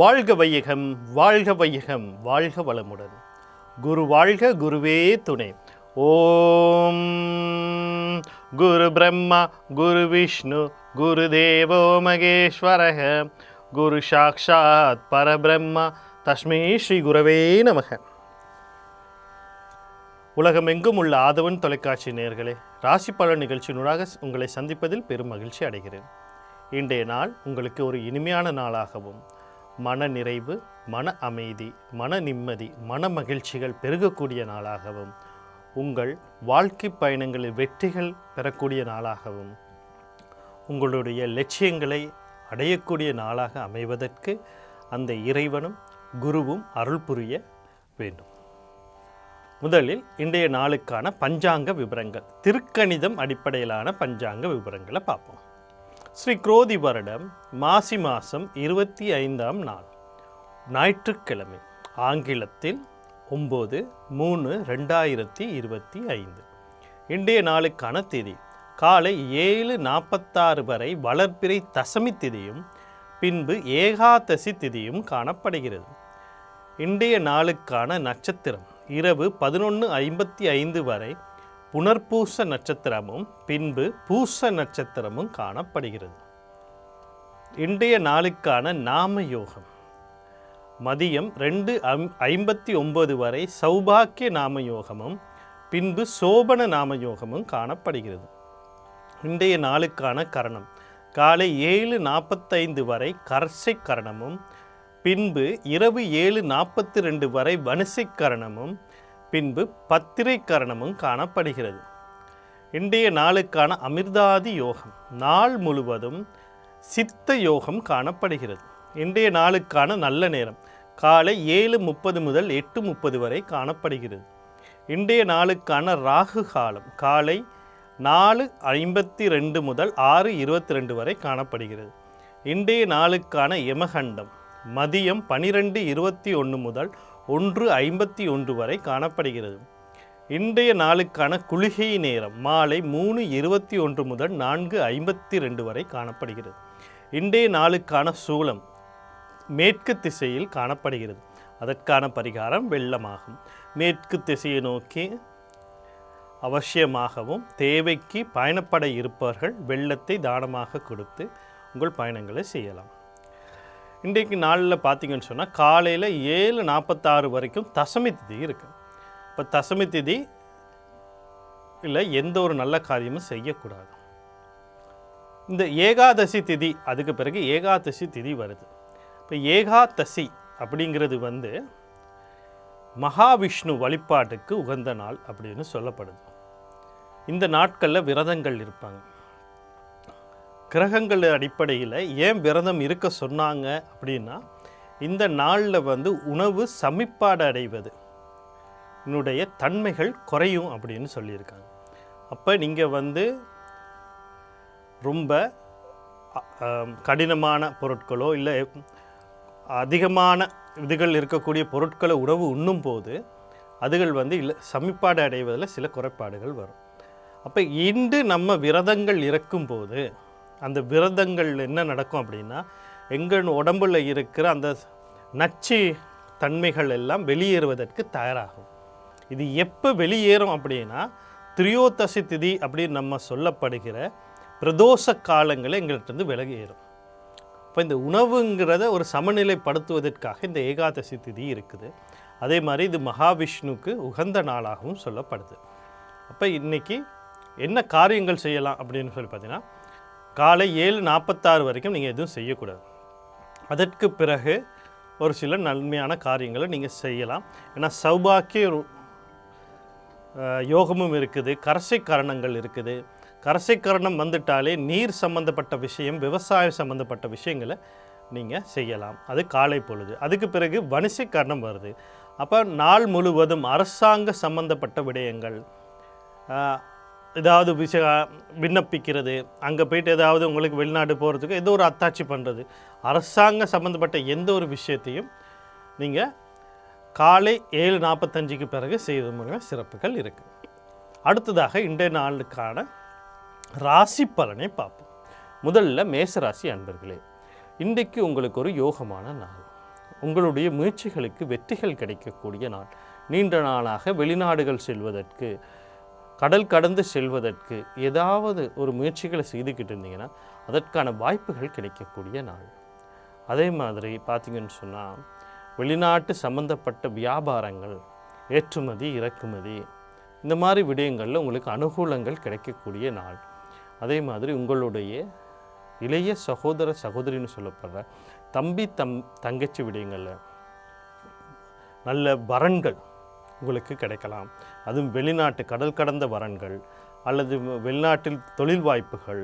வாழ்க வையகம் வாழ்க வையகம் வாழ்க வளமுடன். குரு வாழ்க குருவே துணை. ஓம். குரு பிரம்மா குரு விஷ்ணு குரு தேவோ மகேஸ்வரக. குரு சாக்ஷாத் பரபிரம்மா தஸ்மே ஸ்ரீ குரவே நமக. உலகமெங்கும் உள்ள ஆதவன் தொலைக்காட்சி நேர்களே ராசி பலன் நிகழ்ச்சியினூடாக உங்களை சந்திப்பதில் பெரும் மகிழ்ச்சி அடைகிறேன். இன்றைய நாள் உங்களுக்கு ஒரு இனிமையான நாளாகவும் மன நிறைவு மன அமைதி மன நிம்மதி மன மகிழ்ச்சிகள் பெருகக்கூடிய நாளாகவும் உங்கள் வாழ்க்கை பயணங்களில் வெற்றிகள் பெறக்கூடிய நாளாகவும் உங்களுடைய லட்சியங்களை அடையக்கூடிய நாளாக அமைவதற்கு அந்த இறைவனும் குருவும் அருள் புரிய வேண்டும். முதலில் இன்றைய நாளுக்கான பஞ்சாங்க விவரங்கள் திருக்கணிதம் அடிப்படையிலான பஞ்சாங்க விவரங்களை பார்ப்போம். ஸ்ரீ குரோதி வருடம் மாசி மாதம் இருபத்தி ஐந்தாம் நாள் ஞாயிற்றுக்கிழமை ஆங்கிலத்தில் ஒம்பது மூணு ரெண்டாயிரத்தி இருபத்தி ஐந்து. இன்றைய நாளுக்கான திதி காலை ஏழு நாற்பத்தாறு வரை வளர்ப்பிறை தசமி திதியும் பின்பு ஏகாதசி திதியும் காணப்படுகிறது. இன்றைய நாளுக்கான நட்சத்திரம் இரவு பதினொன்று ஐம்பத்தி ஐந்து வரை புனர்பூச நட்சத்திரமும் பின்பு பூச நட்சத்திரமும் காணப்படுகிறது. இன்றைய நாளுக்கான நாம யோகம் மதியம் ரெண்டு ஐம் ஐம்பத்தி ஒன்பது வரை சௌபாக்கிய நாம யோகமும் பின்பு சோபன நாம யோகமும் காணப்படுகிறது. இன்றைய நாளுக்கான கரணம். காலை ஏழு நாற்பத்தைந்து வரை கர்சை கரணமும் பின்பு இரவு ஏழு நாற்பத்தி ரெண்டு வரை வனுசை கரணமும் பின்பு பத்திரை கரணமும் காணப்படுகிறது. இன்றைய நாளுக்கான அமிர்தாதி யோகம் நாள் முழுவதும் சித்த யோகம் காணப்படுகிறது. இன்றைய நாளுக்கான நல்ல நேரம் காலை ஏழு முப்பது முதல் எட்டு முப்பது வரை காணப்படுகிறது. இன்றைய நாளுக்கான ராகு காலம் காலை நாலு ஐம்பத்தி ரெண்டு முதல் ஆறு இருபத்தி ரெண்டு வரை காணப்படுகிறது. இன்றைய நாளுக்கான யமகண்டம் மதியம் பனிரெண்டு இருபத்தி ஒன்று முதல் ஒன்று ஐம்பத்தி ஒன்று வரை காணப்படுகிறது. இன்றைய நாளுக்கான குளிகை நேரம் மாலை மூணு இருபத்தி ஒன்று முதல் நான்கு ஐம்பத்தி ரெண்டு வரை காணப்படுகிறது. இன்றைய நாளுக்கான சூலம் மேற்கு திசையில் காணப்படுகிறது. அதற்கான பரிகாரம் வெள்ளமாகும். மேற்கு திசையை நோக்கி அவசியமாகவும் தேவைக்கு பயணப்பட இருப்பவர்கள் வெள்ளத்தை தானமாக கொடுத்து உங்கள் பயணங்களை செய்யலாம். இன்றைக்கு நாளில் பார்த்தீங்கன்னு சொன்னால் காலையில் ஏழு நாற்பத்தாறு வரைக்கும் தசமி திதி இருக்குது இப்போ தசமி திதி இல்லை எந்த ஒரு நல்ல காரியமும் செய்யக்கூடாது. இந்த ஏகாதசி திதி அதுக்கு பிறகு ஏகாதசி திதி வருது. இப்போ ஏகாதசி அப்படிங்கிறது வந்து மகாவிஷ்ணு வழிபாட்டுக்கு உகந்த நாள் அப்படின்னு சொல்லப்படுது. இந்த நாட்களில் விரதங்கள் இருப்பாங்க. கிரகங்கள் அடிப்படையில் ஏன் விரதம் இருக்க சொன்னாங்க அப்படின்னா இந்த நாளில் வந்து உணவு சமிப்பாடு அடைவது. என்னுடைய தன்மைகள் குறையும் அப்படின்னு சொல்லியிருக்காங்க. அப்போ நீங்கள் வந்து ரொம்ப கடினமான பொருட்களோ இல்லை அதிகமான இதுகள் இருக்கக்கூடிய பொருட்களை உணவு உண்ணும் போது அதுகள் வந்து இல்லை சமிப்பாடு அடைவதில் சில குறைபாடுகள் வரும். அப்போ இன்று நம்ம விரதங்கள் இருக்கும்போது அந்த விரதங்கள் என்ன நடக்கும் அப்படின்னா எங்கள் உடம்புல இருக்கிற அந்த நச்சு தன்மைகள் எல்லாம் வெளியேறுவதற்கு தயாராகும். இது எப்போ வெளியேறும் அப்படின்னா திரியோதசி திதி அப்படின்னு நம்ம சொல்லப்படுகிற பிரதோஷ காலங்களில் எங்கள்கிட்ட விலகேறும். இப்போ இந்த உணவுங்கிறத ஒரு சமநிலைப்படுத்துவதற்காக இந்த ஏகாதசி திதி இருக்குது. அதே மாதிரி இது மகாவிஷ்ணுக்கு உகந்த நாளாகவும் சொல்லப்படுது. அப்போ இன்னைக்கு என்ன காரியங்கள் செய்யலாம் அப்படின்னு சொல்லி பார்த்தீங்கன்னா காலை ஏழு நாற்பத்தாறு வரைக்கும் நீங்கள் எதுவும் செய்யக்கூடாது. அதற்கு பிறகு ஒரு சில நன்மையான காரியங்களை நீங்கள் செய்யலாம். ஏன்னா சௌபாக்கிய யோகமும் இருக்குது கரசை கரணங்கள் இருக்குது. கரசை கரணம் வந்துட்டாலே நீர் சம்பந்தப்பட்ட விஷயம் விவசாயம் சம்பந்தப்பட்ட விஷயங்களை நீங்கள் செய்யலாம். அது காலை பொழுது. அதுக்கு பிறகு வணிசை கரணம் வருது. அப்போ நாள் முழுவதும் அரசாங்க சம்பந்தப்பட்ட விடயங்கள் ஏதாவது விஷய விண்ணப்பிக்கிறது அங்கே போயிட்டு ஏதாவது உங்களுக்கு வெளிநாடு போகிறதுக்கு ஏதோ ஒரு அத்தாட்சி பண்ணுறது அரசாங்க சம்மந்தப்பட்ட எந்த ஒரு விஷயத்தையும் நீங்கள் காலை ஏழு நாற்பத்தஞ்சுக்கு பிறகு செய்வது மூலமாக சிறப்புகள் இருக்குது அடுத்ததாக இன்றைய நாளுக்கான ராசி பலனை பார்ப்போம். முதல்ல மேசராசி அன்பர்களே இன்றைக்கு உங்களுக்கு ஒரு யோகமான நாள். உங்களுடைய முயற்சிகளுக்கு வெற்றிகள் கிடைக்கக்கூடிய நாள். நீண்ட நாளாக வெளிநாடுகள் செல்வதற்கு கடல் கடந்து செல்வதற்கு ஏதாவது ஒரு முயற்சிகளை செய்துக்கிட்டு இருந்தீங்கன்னா அதற்கான வாய்ப்புகள் கிடைக்கக்கூடிய நாள். அதே மாதிரி பார்த்தீங்கன்னு சொன்னால் வெளிநாட்டு சம்பந்தப்பட்ட வியாபாரங்கள் ஏற்றுமதி இறக்குமதி இந்த மாதிரி விடயங்களில் உங்களுக்கு அனுகூலங்கள் கிடைக்கக்கூடிய நாள். அதே மாதிரி உங்களுடைய இளைய சகோதர சகோதரின்னு சொல்லப்படுற தம்பி தம் தங்கச்சி விடயங்களில் நல்ல வரன்கள் உங்களுக்கு கிடைக்கலாம். அதுவும் வெளிநாட்டு கடல் கடந்த வரன்கள் அல்லது வெளிநாட்டில் தொழில் வாய்ப்புகள்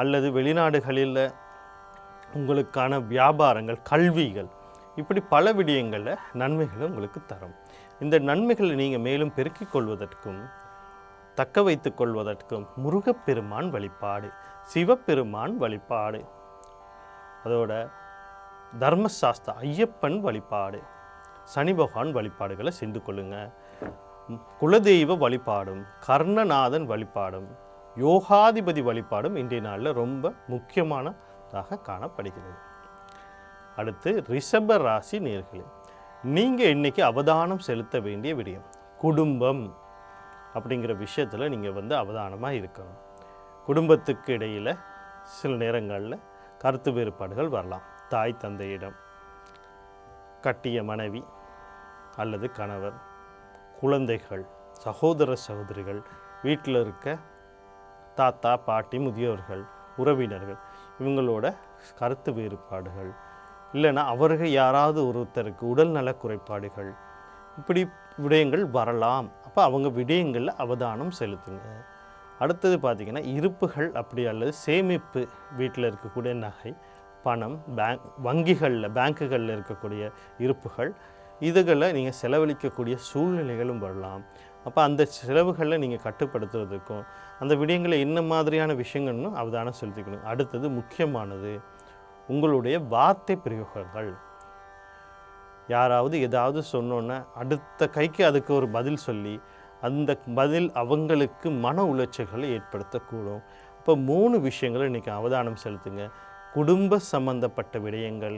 அல்லது வெளிநாடுகளில் உங்களுக்கான வியாபாரங்கள் கல்விகள் இப்படி பல விடயங்களில் நன்மைகளை உங்களுக்கு தரும். இந்த நன்மைகளை நீங்கள் மேலும் பெருக்கிக் கொள்வதற்கும் தக்க வைத்து கொள்வதற்கும் முருகப்பெருமான் வழிபாடு சிவபெருமான் வழிபாடு அதோட தர்மசாஸ்திர ஐயப்பன் வழிபாடு சனி பகவான் வழிபாடுகளை செஞ்சு கொள்ளுங்கள் குலதெய்வ வழிபாடும் கர்ணநாதன் வழிபாடும் யோகாதிபதி வழிபாடும் இன்றைய நாளில் ரொம்ப முக்கியமானதாக காணப்படுகிறது. அடுத்து ரிஷப ராசி நேர்களே நீங்கள் இன்னைக்கு அவதானம் செலுத்த வேண்டிய விடயம் குடும்பம் அப்படிங்கிற விஷயத்தில் நீங்கள் வந்து அவதானமாக இருக்கணும். குடும்பத்துக்கு இடையில் சில நேரங்களில் கருத்து வேறுபாடுகள் வரலாம். தாய் தந்தையிடம் கட்டிய மனைவி அல்லது கணவர் குழந்தைகள் சகோதர சகோதரிகள் வீட்டில் இருக்க தாத்தா பாட்டி முதியோர்கள் உறவினர்கள் இவங்களோட கருத்து வேறுபாடுகள். இல்லைன்னா அவர்கள் யாராவது ஒருத்தருக்கு உடல்நல குறைபாடுகள். இப்படி விடயங்கள் வரலாம். அப்போ அவங்க விடயங்களில் அவதானம் செலுத்துங்க. அடுத்தது பார்த்திங்கன்னா இருப்புகள் அப்படி அல்லது சேமிப்பு வீட்டில் இருக்கக்கூடிய நகை பணம் பேங்க் வங்கிகளில் பேங்க்குகளில் இருக்கக்கூடிய இருப்புகள் இதுகளை நீங்கள் செலவழிக்கக்கூடிய சூழ்நிலைகளும் வரலாம். அப்போ அந்த செலவுகளை நீங்கள் கட்டுப்படுத்துவதற்கும் அந்த விடயங்களை என்ன மாதிரியான விஷயங்கள்னு அவதானம் செலுத்திக்கணும் அடுத்தது முக்கியமானது உங்களுடைய வார்த்தை பிரயோகங்கள். யாராவது ஏதாவது சொன்னோன்னே அடுத்த கைக்கு அதுக்கு ஒரு பதில் சொல்லி அந்த பதில் அவங்களுக்கு மன உளைச்சல்களை ஏற்படுத்தக்கூடும். இப்போ மூணு விஷயங்களை இன்றைக்கி அவதானம் செலுத்துங்க. குடும்ப சம்பந்தப்பட்ட விடயங்கள்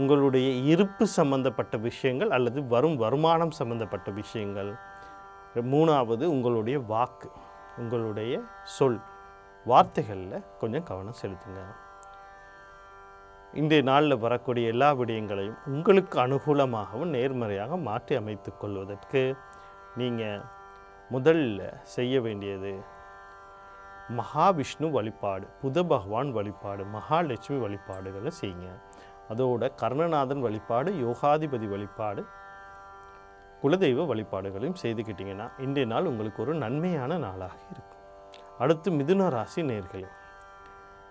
உங்களுடைய இருப்பு சம்பந்தப்பட்ட விஷயங்கள் அல்லது வரும் வருமானம் சம்பந்தப்பட்ட விஷயங்கள். மூணாவது உங்களுடைய வாக்கு உங்களுடைய சொல் வார்த்தைகளில் கொஞ்சம் கவனம் செலுத்துங்க. இன்றைய நாளில் வரக்கூடிய எல்லா விடயங்களையும் உங்களுக்கு அனுகூலமாகவும் நேர்மறையாக மாற்றி அமைத்து கொள்வதற்கு நீங்கள் முதல்ல செய்ய வேண்டியது மகாவிஷ்ணு வழிபாடு புத பகவான் வழிபாடு மகாலட்சுமி வழிபாடுகளை செய்யுங்க. அதோட கர்ணநாதன் வழிபாடு யோகாதிபதி வழிபாடு குலதெய்வ வழிபாடுகளையும் செய்துக்கிட்டிங்கன்னா இன்றைய நாள் உங்களுக்கு ஒரு நன்மையான நாளாக இருக்கும். அடுத்து மிதுன ராசி நேர்களே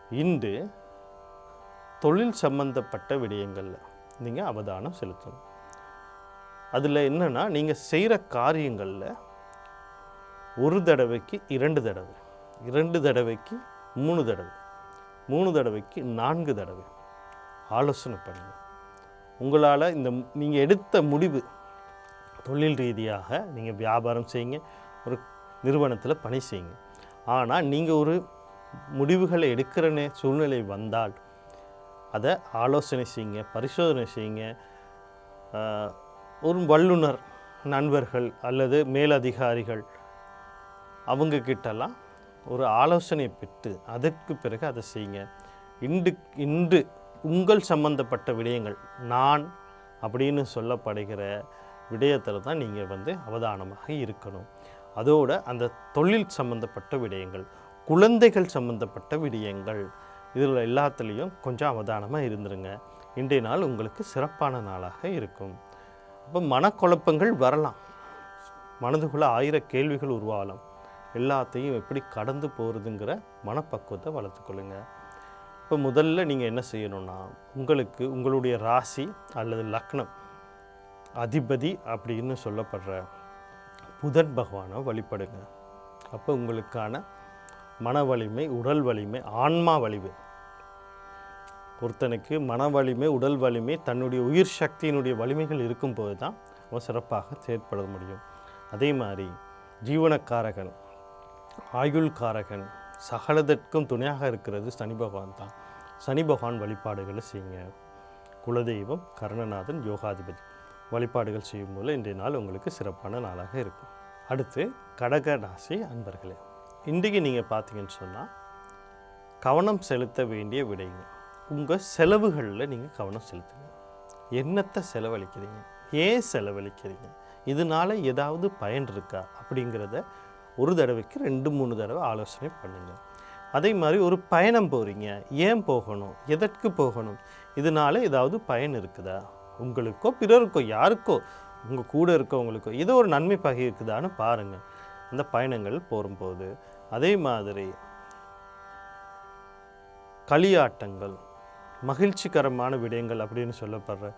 இன்று தொழில் சம்பந்தப்பட்ட விடயங்களில் நீங்கள் அவதானம் செலுத்தணும். அதில் என்னென்னா நீங்கள் செய்கிற காரியங்களில் ஒரு தடவைக்கு இரண்டு தடவை. இரண்டு தடவைக்கு மூணு தடவை. மூணு தடவைக்கு நான்கு தடவை. ஆலோசனை பண்ணுங்கள் உங்களால் இந்த நீங்கள் எடுத்த முடிவு தொழில் ரீதியாக நீங்கள் வியாபாரம் செய்யுங்க ஒரு நிறுவனத்தில் பணி செய்யுங்க. ஆனால் நீங்கள் ஒரு முடிவுகளை எடுக்கிற சூழ்நிலை வந்தால் அதை ஆலோசனை செய்யுங்க பரிசோதனை செய்யுங்க. ஒரு வல்லுனர் நண்பர்கள் அல்லது மேலதிகாரிகள் அவங்கக்கிட்டலாம் ஒரு ஆலோசனை பெற்று அதற்கு பிறகு அதை செய்யுங்க. இன்று இன்று உங்கள் சம்பந்தப்பட்ட விடயங்கள் நான் அப்படின்னு சொல்லப்படுகிற விடயத்தில் தான் நீங்கள் வந்து அவதானமாக இருக்கணும். அதோட அந்த தொழில் சம்பந்தப்பட்ட விடயங்கள் குழந்தைகள் சம்பந்தப்பட்ட விடயங்கள் இதில் எல்லாத்துலேயும் கொஞ்சம் அவதானமாக இருந்துருங்க. இன்றைய நாள் உங்களுக்கு சிறப்பான நாளாக இருக்கும். அப்போ மனக்குழப்பங்கள் வரலாம். மனதுக்குள்ளே ஆயிரம் கேள்விகள் உருவாகலாம். எல்லாத்தையும் எப்படி கடந்து போகிறதுங்கிற மனப்பக்குவத்தை வளர்த்துக்கொள்ளுங்க. இப்போ முதல்ல நீங்கள் என்ன செய்யணும்னா உங்களுக்கு உங்களுடைய ராசி அல்லது லக்னம் அதிபதி அப்படின்னு சொல்லப்படுற புதன் பகவானை வழிபடுங்க. அப்போ உங்களுக்கான மன வலிமை உடல் வலிமை ஆன்மா வலிமை. ஒருத்தனுக்கு மன வலிமை உடல் வலிமை தன்னுடைய உயிர் சக்தியினுடைய வலிமைகள் இருக்கும்போது தான் அவன் சிறப்பாக செயற்பட முடியும். அதே மாதிரி ஜீவனக்காரகன் ஆயுள்காரகன் சகலதற்கும் துணையாக இருக்கிறது சனி பகவான் தான். சனி பகவான் வழிபாடுகளை செய்யுங்க. குலதெய்வம் கர்ணநாதன் யோகாதிபதி வழிபாடுகள் செய்யும் போது இன்றைய நாள் உங்களுக்கு சிறப்பான நாளாக இருக்கும். அடுத்து கடக ராசி அன்பர்களே இன்றைக்கு நீங்கள் பார்த்தீங்கன்னு சொன்னால் கவனம் செலுத்த வேண்டிய விடைங்க. உங்கள் செலவுகளில் நீங்கள் கவனம் செலுத்துங்க. என்னத்தை செலவழிக்கிறீங்க? ஏன் செலவழிக்கிறீங்க? இதனால் ஏதாவது பயன் இருக்கா? அப்படிங்கிறத ஒரு தடவைக்கு ரெண்டு மூணு தடவை ஆலோசனை பண்ணுங்க. அதே மாதிரி ஒரு பயணம் போகிறீங்க ஏன் போகணும்? எதற்கு போகணும்? இதனால ஏதாவது பயன் இருக்குதா? உங்களுக்கோ பிறருக்கோ யாருக்கோ உங்கள் கூட இருக்கவங்களுக்கோ ஏதோ ஒரு நன்மை பகை இருக்குதான்னு பாருங்கள் அந்த பயணங்கள் போகும்போது அதே மாதிரி களியாட்டங்கள் மகிழ்ச்சிகரமான விடயங்கள் அப்படின்னு சொல்லப்படுற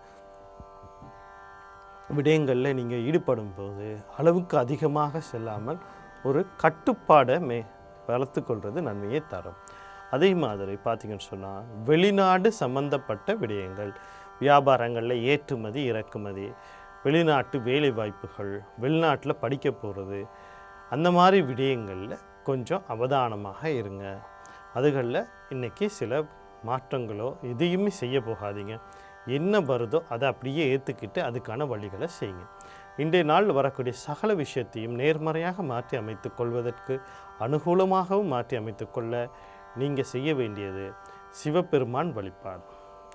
விடயங்களில் நீங்கள் ஈடுபடும் போது அளவுக்கு அதிகமாக செல்லாமல் ஒரு கட்டுப்பாடை மே வளர்த்துக்கொள்வது நன்மையை தரும். அதே மாதிரி பார்த்திங்கன்னு சொன்னால் வெளிநாடு சம்பந்தப்பட்ட விடயங்கள் வியாபாரங்களில் ஏற்றுமதி இறக்குமதி வெளிநாட்டு வேலை வாய்ப்புகள் வெளிநாட்டில் படிக்க போகிறது அந்த மாதிரி விடயங்களில் கொஞ்சம் அவதானமாக இருங்க. அதுகளில் இன்றைக்கி சில மாற்றங்களோ எதையுமே செய்ய போகாதீங்க. என்ன வருதோ அதை அப்படியே ஏற்றுக்கிட்டு அதுக்கான வழிகளை செய்யுங்க. இன்றைய நாள் வரக்கூடிய சகல விஷயத்தையும் நேர்மறையாக மாற்றி அமைத்துக் கொள்வதற்கு அனுகூலமாகவும் மாற்றி அமைத்துக்கொள்ள நீங்கள் செய்ய வேண்டியது சிவபெருமான் வழிபாடு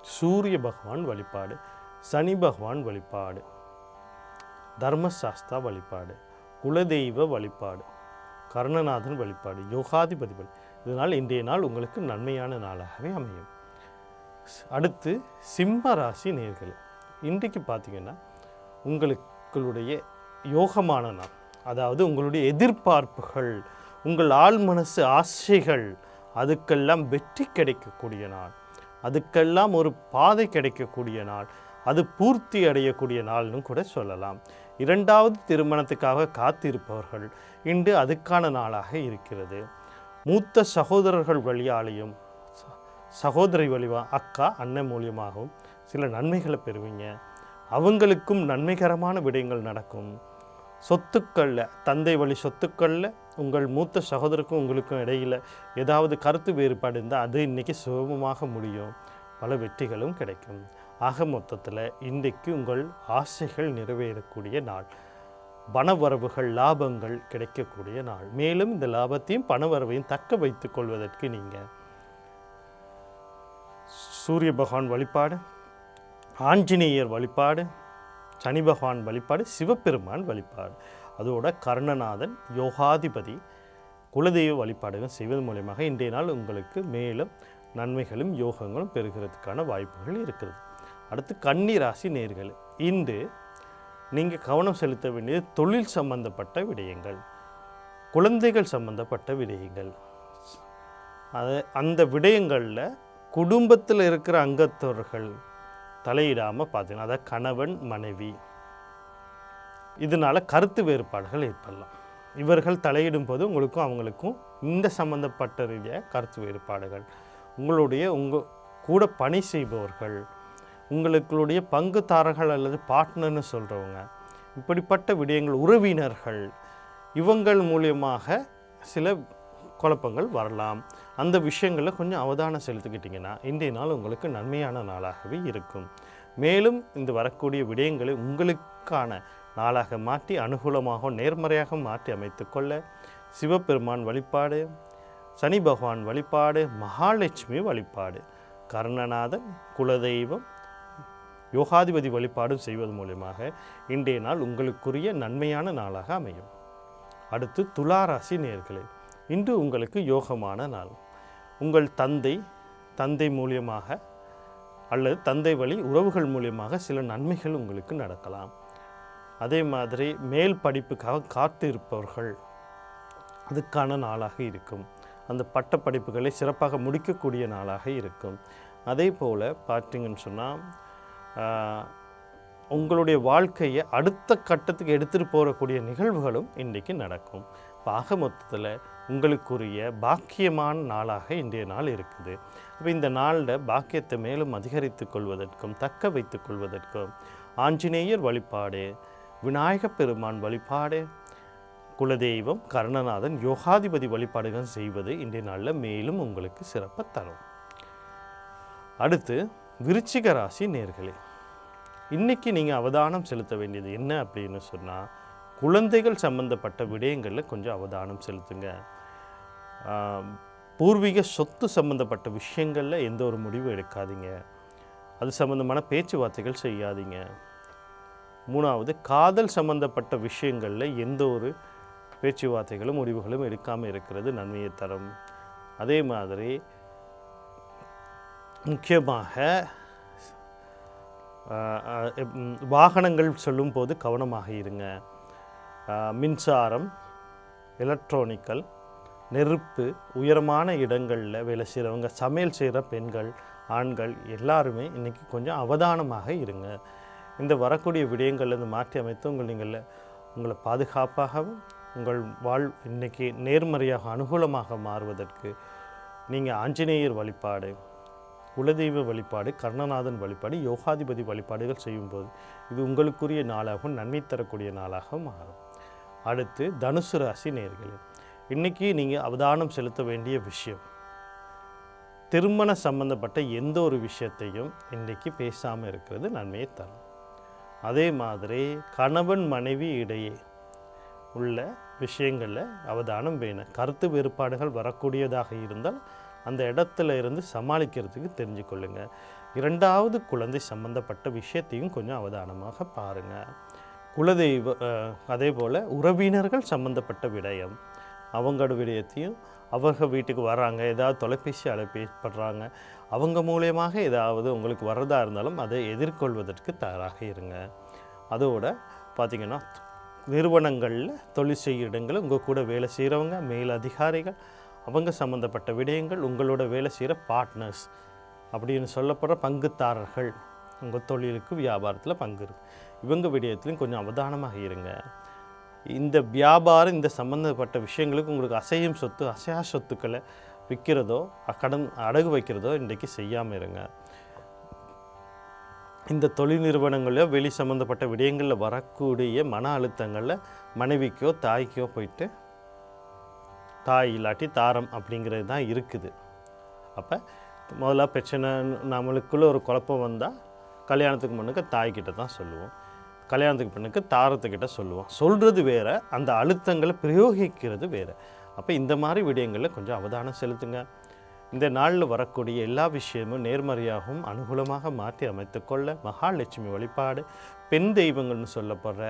சூரிய பகவான் வழிபாடு சனி பகவான் வழிபாடு தர்மசாஸ்தா வழிபாடு குலதெய்வ வழிபாடு கர்ணநாதன் வழிபாடு யோகாதிபதி வழி இதனால் இன்றைய நாள் உங்களுக்கு நன்மையான நாளாகவே அமையும். அடுத்து சிம்ம ராசி நேர்கள் இன்றைக்கு பார்த்தீங்கன்னா உங்களுடைய யோகமான நாள். அதாவது உங்களுடைய எதிர்பார்ப்புகள் உங்கள் ஆள் மனசு ஆசைகள் அதுக்கெல்லாம் வெற்றி கிடைக்கக்கூடிய நாள். அதுக்கெல்லாம் ஒரு பாதை கிடைக்கக்கூடிய நாள். அது பூர்த்தி அடையக்கூடிய நாள்னு கூட சொல்லலாம். இரண்டாவது திருமணத்துக்காக காத்திருப்பவர்கள் இன்று அதுக்கான நாளாக இருக்கிறது. மூத்த சகோதரர்கள் வழியாலையும் சகோதரி வழிவா அக்கா அண்ணன் மூலியமாகவும் சில நன்மைகளை பெறுவீங்க. அவங்களுக்கும் நன்மைகரமான விடயங்கள் நடக்கும். சொத்துக்களில் தந்தை வழி சொத்துக்களில் உங்கள் மூத்த சகோதரருக்கும் உங்களுக்கும் இடையில் ஏதாவது கருத்து வேறுபாடு இருந்தால் அது இன்றைக்கி சுலபமாக முடியும். பல வெற்றிகளும் கிடைக்கும். ஆக மொத்தத்தில் இன்றைக்கு உங்கள் ஆசைகள் நிறைவேறக்கூடிய நாள். பணவரவுகள் லாபங்கள் கிடைக்கக்கூடிய நாள். மேலும் இந்த லாபத்தையும் பணவரவையும் தக்க வைத்துக் கொள்வதற்கு நீங்கள் சூரிய பகவான் வழிபாடு ஆஞ்சநேயர் வழிபாடு சனி பகவான் வழிபாடு சிவபெருமான் வழிபாடு. அதோட கர்ணநாதன் யோகாதிபதி குலதெய்வ வழிபாடுகள் செய்வதன் மூலயமாக இன்றைய நாள் உங்களுக்கு மேலும் நன்மைகளும் யோகங்களும் பெறுகிறதுக்கான வாய்ப்புகள் இருக்கிறது. அடுத்து கன்னி ராசி நேர்கள் இன்று நீங்கள் கவனம் செலுத்த வேண்டியது தொழில் சம்பந்தப்பட்ட விடயங்கள் குழந்தைகள் சம்பந்தப்பட்ட விடயங்கள். அது அந்த விடயங்களில் குடும்பத்தில் இருக்கிற அங்கத்தவர்கள் தலையிடாமல் பார்த்தீங்கன்னா அதாவது கணவன் மனைவி. இதனால் கருத்து வேறுபாடுகள் ஏற்படலாம். இவர்கள் தலையிடும் போது உங்களுக்கும் அவங்களுக்கும் இந்த சம்மந்தப்பட்ட ரீதியாக கருத்து வேறுபாடுகள். உங்களுடைய உங்கள் கூட பணி செய்பவர்கள் உங்களுக்களுடைய பங்குதாரர்கள் அல்லது பார்ட்னர்னு சொல்கிறவங்க இப்படிப்பட்ட விடயங்கள் உறவினர்கள் இவங்கள் மூலியமாக சில குழப்பங்கள் வரலாம். அந்த விஷயங்களில் கொஞ்சம் அவதானம் செலுத்திக்கிட்டிங்கன்னா இன்றைய நாள் உங்களுக்கு நன்மையான நாளாகவே இருக்கும். மேலும் இந்த வரக்கூடிய விடயங்களை உங்களுக்கான நாளாக மாற்றி அனுகூலமாக நேர்மறையாக மாற்றி அமைத்துக்கொள்ள சிவபெருமான் வழிபாடு சனி பகவான் வழிபாடு மகாலட்சுமி வழிபாடு கர்ணநாதன் குலதெய்வம் யோகாதிபதி வழிபாடும் செய்வது மூலயமாக இன்றைய நாள் உங்களுக்குரிய நன்மையான நாளாக அமையும். அடுத்து துளாராசி நேர்களே இன்று உங்களுக்கு யோகமான நாள். உங்கள் தந்தை தந்தை மூலியமாக அல்லது தந்தை வழி உறவுகள் மூலியமாக சில நன்மைகள் உங்களுக்கு நடக்கலாம். அதே மாதிரி மேல் படிப்புக்காக காத்து இருப்பவர்கள் அதுக்கான நாளாக இருக்கும். அந்த பட்ட படிப்புகளை சிறப்பாக முடிக்கக்கூடிய நாளாக இருக்கும். அதே போல் பார்த்தீங்கன்னு சொன்னால் உங்களுடைய வாழ்க்கையை அடுத்த கட்டத்துக்கு எடுத்துகிட்டு போகக்கூடிய நிகழ்வுகளும் இன்றைக்கு நடக்கும். ஆக மொத்தத்தில் உங்களுக்குரிய பாக்கியமான நாளாக இன்றைய நாள் இருக்குது. அப்போ இந்த நாளில் பாக்கியத்தை மேலும் அதிகரித்து கொள்வதற்கும் தக்க வைத்து கொள்வதற்கும் ஆஞ்சநேயர் வழிபாடு விநாயகப் பெருமான் வழிபாடு குலதெய்வம் கருணநாதன் யோகாதிபதி வழிபாடுகள் செய்வது இன்றைய நாளில் மேலும் உங்களுக்கு சிறப்பை தரும். அடுத்து விருச்சிக ராசி நேர்களே இன்றைக்கி நீங்கள் அவதானம் செலுத்த வேண்டியது என்ன அப்படின்னு சொன்னால் குழந்தைகள் சம்பந்தப்பட்ட விடயங்களில் கொஞ்சம் அவதானம் செலுத்துங்க. பூர்வீக சொத்து சம்மந்தப்பட்ட விஷயங்களில் எந்த ஒரு முடிவும் எடுக்காதீங்க. அது சம்மந்தமான பேச்சுவார்த்தைகள் செய்யாதீங்க. மூணாவது காதல் சம்மந்தப்பட்ட விஷயங்களில் எந்த ஒரு பேச்சுவார்த்தைகளும் முடிவுகளும் எடுக்காமல் இருக்கிறது நன்மையை தரும். அதே மாதிரி முக்கியமாக வாகனங்கள் சொல்லும்போது கவனமாக இருங்க. மின்சாரம் எலக்ட்ரானிக்கல் நெருப்பு உயரமான இடங்களில் வேலை செய்கிறவங்க சமையல் செய்கிற பெண்கள் ஆண்கள் எல்லாருமே இன்றைக்கி கொஞ்சம் அவதானமாக இருங்க. இந்த வரக்கூடிய விடயங்கள்லேருந்து மாற்றி அமைத்து உங்கள் நீங்கள் உங்களை பாதுகாப்பாகவும் உங்கள் வாழ் இன்னைக்கு நேர்மறையாக அனுகூலமாக மாறுவதற்கு நீங்கள் ஆஞ்சநேயர் வழிபாடு குலதெய்வ வழிபாடு கர்ணநாதன் வழிபாடு யோகாதிபதி வழிபாடுகள் செய்யும்போது இது உங்களுக்குரிய நாளாகவும் நன்மை தரக்கூடிய நாளாகவும் மாறும். அடுத்து தனுசு ராசி நேர்களின் இன்றைக்கி நீங்கள் அவதானம் செலுத்த வேண்டிய விஷயம். திருமண சம்பந்தப்பட்ட எந்த ஒரு விஷயத்தையும் இன்றைக்கி பேசாமல் இருக்கிறது நன்மையை தரும். அதே மாதிரி கணவன் மனைவி இடையே உள்ள விஷயங்களில் அவதானம் வேணும். கருத்து வேறுபாடுகள் வரக்கூடியதாக இருந்தால் அந்த இடத்துல இருந்து சமாளிக்கிறதுக்கு தெரிஞ்சுக்கொள்ளுங்கள் இரண்டாவது குழந்தை சம்பந்தப்பட்ட விஷயத்தையும் கொஞ்சம் அவதானமாக பாருங்கள் குலதெய்வ அதே போல் உறவினர்கள் சம்பந்தப்பட்ட விடயம். அவங்களோட விடயத்தையும் அவங்க வீட்டுக்கு வராங்க ஏதாவது தொலைபேசி அழைப்பப்படுறாங்க அவங்க மூலியமாக ஏதாவது உங்களுக்கு வர்றதா இருந்தாலும் அதை எதிர்கொள்வதற்கு தயாராக இருங்க. அதோட பார்த்திங்கன்னா நிறுவனங்களில் தொழில் செய்ய இடங்களில் உங்கள் கூட வேலை செய்கிறவங்க மேல் அதிகாரிகள் அவங்க சம்மந்தப்பட்ட விடயங்கள் உங்களோட வேலை செய்கிற பார்ட்னர்ஸ் அப்படின்னு சொல்லப்படுற பங்குதாரர்கள் உங்கள் தொழிலுக்கு வியாபாரத்தில் பங்கு இருக்கு. இவங்க விடயத்துலையும் கொஞ்சம் அவதானமாக இருங்க. இந்த வியாபாரம் இந்த சம்மந்தப்பட்ட விஷயங்களுக்கு உங்களுக்கு அசையும் சொத்து அசையா சொத்துக்களை விற்கிறதோ கடன் அடகு வைக்கிறதோ இன்றைக்கு செய்யாமல் இருங்க. இந்த தொழில் நிறுவனங்களில் வெளி சம்மந்தப்பட்ட விடயங்களில் வரக்கூடிய மன அழுத்தங்களில் மனைவிக்கோ தாய்க்கோ போயிட்டு தாய் இல்லாட்டி தாரம் அப்படிங்கிறது தான் இருக்குது. அப்போ முதல்ல பிரச்சனை நம்மளுக்குள்ளே ஒரு குழப்பம் வந்தால் கல்யாணத்துக்கு முன்னுக்கு தாய்கிட்ட தான் சொல்லுவோம். கல்யாணத்துக்கு பெண்ணுக்கு தாரத்துக்கிட்ட சொல்லுவோம். சொல்கிறது வேறு அந்த அழுத்தங்களை பிரயோகிக்கிறது வேறு. அப்போ இந்த மாதிரி விடயங்களில் கொஞ்சம் அவதானம் செலுத்துங்க. இந்த நாளில் வரக்கூடிய எல்லா விஷயமும் நேர்மறையாகவும் அனுகூலமாக மாற்றி அமைத்துக்கொள்ள மகாலட்சுமி வழிபாடு பெண் தெய்வங்கள்னு சொல்லப்படுற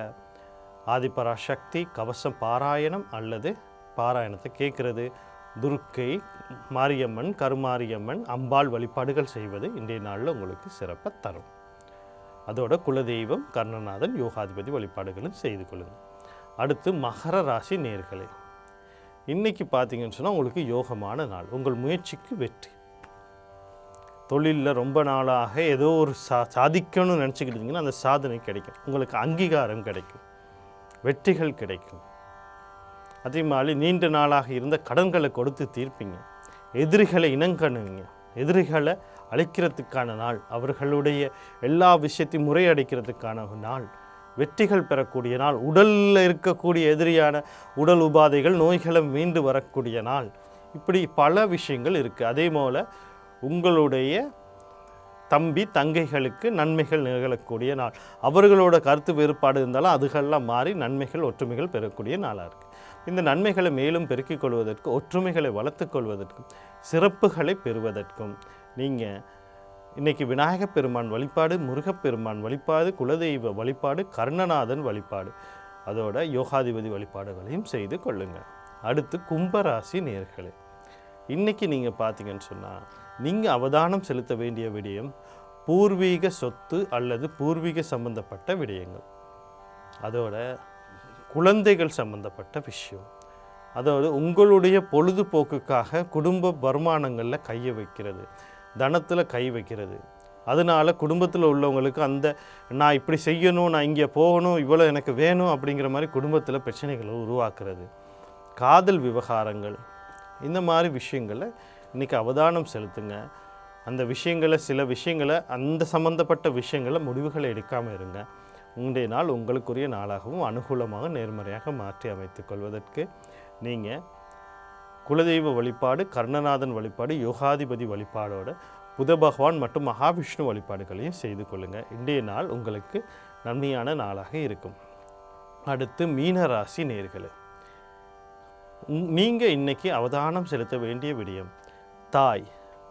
ஆதிபராசக்தி கவசம் பாராயணம் அல்லது பாராயணத்தை கேட்குறது. துர்க்கை மாரியம்மன் கருமாரியம்மன் அம்பாள் வழிபாடுகள் செய்வது இன்றைய நாளில் உங்களுக்கு சிறப்பை தரும். அதோட குலதெய்வம் கர்ணநாதன் யோகாதிபதி வழிபாடுகளும் செய்து கொள்ளுங்கள். அடுத்து மகர ராசி நேர்களே இன்னைக்கு பார்த்தீங்கன்னு சொன்னால் உங்களுக்கு யோகமான நாள். உங்கள் முயற்சிக்கு வெற்றி. தொழிலில் ரொம்ப நாளாக ஏதோ ஒரு சா சாதிக்கணும்னு நினச்சிக்கிட்டு இருந்தீங்கன்னா அந்த சாதனை கிடைக்கும். உங்களுக்கு அங்கீகாரம் கிடைக்கும். வெற்றிகள் கிடைக்கும். அதே மாதிரி நீண்ட நாளாக இருந்த கடன்களை கொடுத்து தீர்ப்பீங்க. எதிரிகளை இனங்கணுங்க எதிரிகளை அழிக்கிறதுக்கான நாள் அவர்களுடைய எல்லா விஷயத்தையும் முறையடைக்கிறதுக்கான ஒரு நாள் வெற்றிகள் பெறக்கூடிய நாள் உடலில் இருக்கக்கூடிய எதிரியான உடல் உபாதைகள் நோய்களை மீண்டு வரக்கூடிய நாள். இப்படி பல விஷயங்கள் இருக்குது அதே போல் உங்களுடைய தம்பி தங்கைகளுக்கு நன்மைகள் நிகழக்கூடிய நாள். அவர்களோட கருத்து வேறுபாடு இருந்தாலும் அதுகெல்லாம் மாறி நன்மைகள் ஒற்றுமைகள் பெறக்கூடிய நாளாக இருக்குது இந்த நன்மைகளை மேலும் பெருக்கிக் கொள்வதற்கு ஒற்றுமைகளை வளர்த்துக்கொள்வதற்கும் சிறப்புகளை பெறுவதற்கும் நீங்கள் இன்றைக்கி விநாயகப் பெருமான் வழிபாடு முருகப்பெருமான் வழிபாடு குலதெய்வ வழிபாடு கர்ணநாதன் வழிபாடு. அதோட யோகாதிபதி வழிபாடுகளையும் செய்து கொள்ளுங்கள். அடுத்து கும்பராசி நேர்களே இன்றைக்கி நீங்கள் பார்த்தீங்கன்னு சொன்னால் நீங்கள் அவதானம் செலுத்த வேண்டிய விடயம் பூர்வீக சொத்து அல்லது பூர்வீக சம்பந்தப்பட்ட விடயங்கள். அதோட குழந்தைகள் சம்பந்தப்பட்ட விஷயம். அதாவது உங்களுடைய பொழுதுபோக்குக்காக குடும்ப வருமானங்களில் கையை வைக்கிறது. தனத்தில் கை வைக்கிறது. அதனால குடும்பத்தில் உள்ளவங்களுக்கு அந்த நான் இப்படி செய்யணும் நான் இங்கே போகணும் இவ்வளோ எனக்கு வேணும் அப்படிங்கிற மாதிரி குடும்பத்தில் பிரச்சனைகளை உருவாக்குறது. காதல் விவகாரங்கள் இந்த மாதிரி விஷயங்களை இன்றைக்கி அவதானம் செலுத்துங்க. அந்த விஷயங்களை சில விஷயங்களை அந்த சம்மந்தப்பட்ட விஷயங்களை முடிவுகளை எடுக்காமல் இருங்க. உங்களுடைய நாள் உங்களுக்குரிய நாளாகவும் அனுகூலமாக நேர்மறையாக மாற்றி அமைத்துக் கொள்வதற்கு நீங்கள் குலதெய்வ வழிபாடு கர்ணநாதன் வழிபாடு யோகாதிபதி வழிபாடோட புத பகவான் மற்றும் மகாவிஷ்ணு வழிபாடுகளையும் செய்து கொள்ளுங்கள் இன்றைய நாள் உங்களுக்கு நன்மையான நாளாக இருக்கும். அடுத்து மீனராசி நேர்களே. நீங்கள் இன்னைக்கு அவதானம் செலுத்த வேண்டிய விடயம். தாய்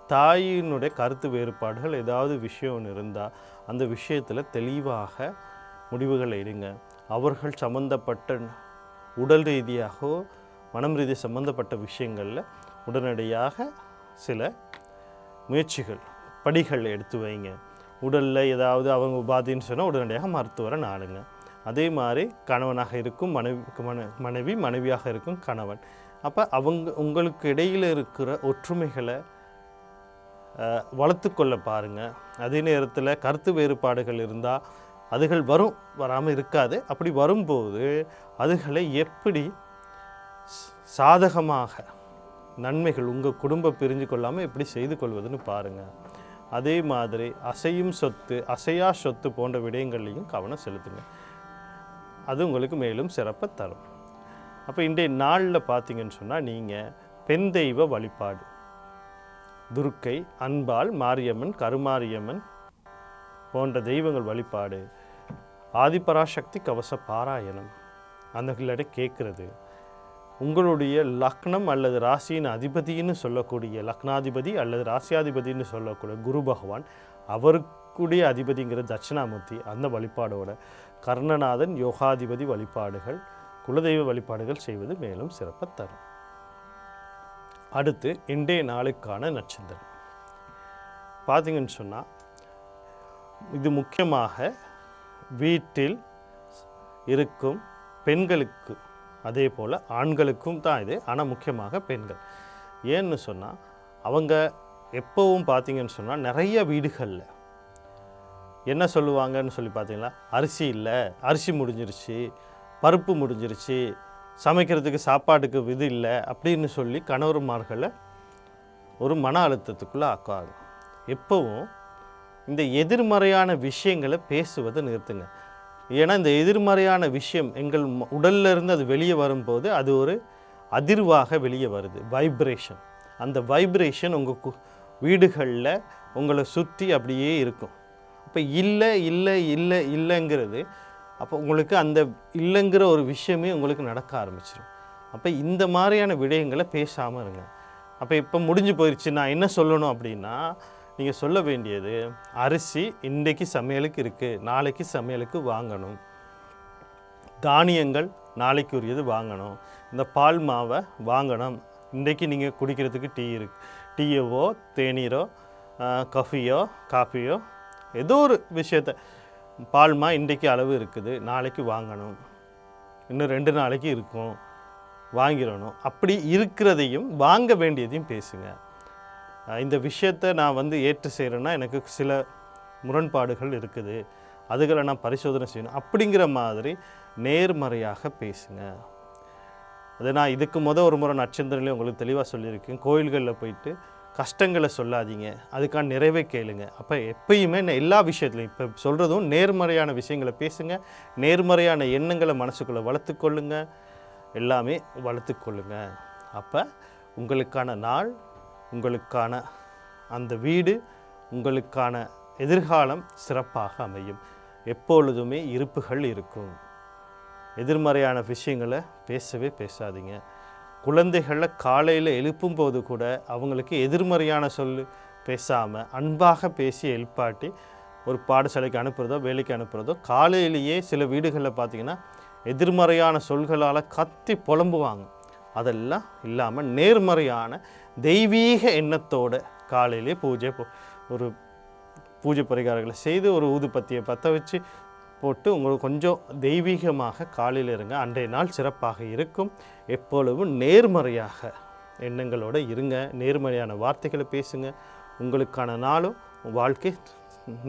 தாயினுடைய கருத்து வேறுபாடுகள் ஏதாவது விஷயம் ஒன்று இருந்தால் அந்த விஷயத்தில் தெளிவாக முடிவுகளை எடுங்க. அவர்கள் சம்மந்தப்பட்ட உடல் ரீதியாகவோ மனம் ரீதி சம்பந்தப்பட்ட விஷயங்களில் உடனடியாக சில முயற்சிகள் படிகள் எடுத்து வைங்க. உடலில் ஏதாவது அவங்க உபாதின்னு சொன்னால் உடனடியாக மருத்துவரை நாடுங்க. அதே மாதிரி கணவனாக இருக்கும் மனைவி மன மனைவி மனைவியாக இருக்கும் கணவன். அப்போ அவங்க உங்களுக்கு இடையில் இருக்கிற ஒற்றுமைகளை வளர்த்துக்கொள்ள பாருங்கள் அதே நேரத்தில் கருத்து வேறுபாடுகள் இருந்தால் அதுகள் வரும் வராமல் இருக்காது. அப்படி வரும்போது அதுகளை எப்படி சாதகமாக நன்மைகள் உங்கள் குடும்பம் பிரிஞ்சு கொள்ளாமல் எப்படி செய்து கொள்வதுன்னு பாருங்கள் அதே மாதிரி அசையும் சொத்து அசையா சொத்து போன்ற விடயங்கள்லையும் கவனம் செலுத்துங்க. அது உங்களுக்கு மேலும் சிறப்பை தரும். அப்போ இன்றைய நாளில் பார்த்தீங்கன்னு சொன்னால் நீங்கள் பெண் தெய்வ வழிபாடு. துர்க்கை அன்பாள் மாரியம்மன் கருமாரியம்மன் போன்ற தெய்வங்கள் வழிபாடு. ஆதிபராசக்தி கவச பாராயணம். அந்த கேட்குறது உங்களுடைய லக்னம் அல்லது ராசியின் அதிபதின்னு சொல்லக்கூடிய லக்னாதிபதி அல்லது ராசியாதிபதின்னு சொல்லக்கூடிய குரு பகவான் அவருக்குடைய அதிபதிங்கிற தட்சிணாமூர்த்தி அந்த வழிபாடோட கர்ணநாதன் யோகாதிபதி வழிபாடுகள் குலதெய்வ வழிபாடுகள் செய்வது மேலும் சிறப்பை தரும். அடுத்து இன்றைய நாளுக்கான நட்சத்திரம். பார்த்தீங்கன்னு சொன்னால் இது முக்கியமாக வீட்டில் இருக்கும் பெண்களுக்கு அதே போல் ஆண்களுக்கும் தான் இது. ஆனால் முக்கியமாக பெண்கள். ஏன்னு சொன்னால் அவங்க எப்போவும் பார்த்தீங்கன்னு சொன்னால் நிறைய வீடுகளில் என்ன சொல்லுவாங்கன்னு சொல்லி பார்த்தீங்களா அரிசி இல்லை அரிசி முடிஞ்சிருச்சு பருப்பு முடிஞ்சிருச்சு சமைக்கிறதுக்கு சாப்பாட்டுக்கு இது இல்லை அப்படின்னு சொல்லி கணவர்மார்களை ஒரு மன அழுத்தத்துக்குள்ளே ஆக்காது எப்போவும் இந்த எதிர்மறையான விஷயங்களை பேசுவதை நிறுத்துங்க. ஏன்னா இந்த எதிர்மறையான விஷயம் எங்கள் உடல்ல இருந்து அது வெளியே வரும்போது அது ஒரு அதிர்வாக வெளியே வருது. வைப்ரேஷன் அந்த வைப்ரேஷன் உங்கள் வீடுகளில் உங்களை சுற்றி அப்படியே இருக்கும். அப்போ இல்லை இல்லை இல்லை இல்லைங்கிறது அப்போ உங்களுக்கு அந்த இல்லைங்கிற ஒரு விஷயமே உங்களுக்கு நடக்க ஆரம்பிச்சிடும் அப்போ இந்த மாதிரியான விடயங்களை பேசாமல் இருங்க. அப்போ இப்போ முடிஞ்சு போயிடுச்சு நான் என்ன சொல்லணும் அப்படின்னா நீங்கள் சொல்ல வேண்டியது அரிசி இன்றைக்கு சமையலுக்கு இருக்குது நாளைக்கு சமையலுக்கு வாங்கணும். தானியங்கள் நாளைக்கு உரியது வாங்கணும். இந்த பால் மாவை வாங்கணும். இன்றைக்கு நீங்கள் குடிக்கிறதுக்கு டீ இருக்கு டீயவோ தேநீரோ கஃபியோ காஃபியோ ஏதோ ஒரு விஷயத்த பால்மா இன்றைக்கு அளவு இருக்குது நாளைக்கு வாங்கணும். இன்னும் ரெண்டு நாளைக்கு இருக்கும் வாங்கிடணும். அப்படி இருக்கிறதையும் வாங்க வேண்டியதையும் பேசுங்கள் இந்த விஷயத்தை நான் வந்து ஏற்று செய்கிறேன்னா எனக்கு சில முரண்பாடுகள் இருக்குது. அதுகளை நான் பரிசோதனை செய்யணும். அப்படிங்கிற மாதிரி நேர்மறையாக பேசுங்க. அதை நான் இதுக்கு முத ஒரு முறை நட்சத்திரங்களே உங்களுக்கு தெளிவாக சொல்லியிருக்கேன். கோயில்களில் போயிட்டு கஷ்டங்களை சொல்லாதீங்க. அதுக்கான நிறைவே கேளுங்க. அப்போ எப்பயுமே நான் எல்லா விஷயத்துலையும் இப்போ சொல்கிறதும் நேர்மறையான விஷயங்களை பேசுங்க. நேர்மறையான எண்ணங்களை மனசுக்குள்ளே வளர்த்துக்கொள்ளுங்க. எல்லாமே வளர்த்துக்கொள்ளுங்க. அப்போ உங்களுக்கான நாள் உங்களுக்கான அந்த வீடு உங்களுக்கான எதிர்காலம் சிறப்பாக அமையும். எப்பொழுதுமே இருப்புகள் இருக்கும். எதிர்மறையான விஷயங்களை பேசவே பேசாதீங்க. குழந்தைகளை காலையில் எழுப்பும் போது கூட அவங்களுக்கு எதிர்மறையான சொல் பேசாமல் அன்பாக பேசி எழுப்பாட்டி ஒரு பாடசாலைக்கு அனுப்புகிறதோ வேலைக்கு அனுப்புகிறதோ காலையிலேயே சில வீடுகளில் பார்த்தீங்கன்னா எதிர்மறையான சொல்களால் கத்தி புலம்புவாங்க. அதெல்லாம் இல்லாமல் நேர்மறையான தெய்வீக எண்ணத்தோட காலையிலே பூஜை ஒரு பூஜை பரிகாரங்களை செய்து ஒரு ஊதுபத்தியை பற்ற வச்சு போட்டு உங்களுக்கு கொஞ்சம் தெய்வீகமாக காலையில் இருங்க. அன்றைய நாள் சிறப்பாக இருக்கும். எப்பொழுதும் நேர்மறையாக எண்ணங்களோடு இருங்க. நேர்மறையான வார்த்தைகளை பேசுங்க. உங்களுக்கான நாளும் வாழ்க்கை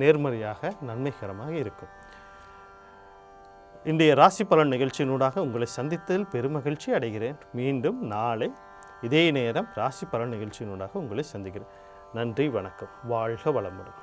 நேர்மறையாக நன்மைகரமாக இருக்கும். இன்றைய ராசி பலன் நிகழ்ச்சியினூடாக உங்களை சந்தித்ததில் பெருமகிழ்ச்சி அடைகிறேன். மீண்டும் நாளை இதே நேரம் ராசி பலன் நிகழ்ச்சியினூடாக உங்களை சந்திக்கிறேன். நன்றி வணக்கம். வாழ்க வளமுடன்.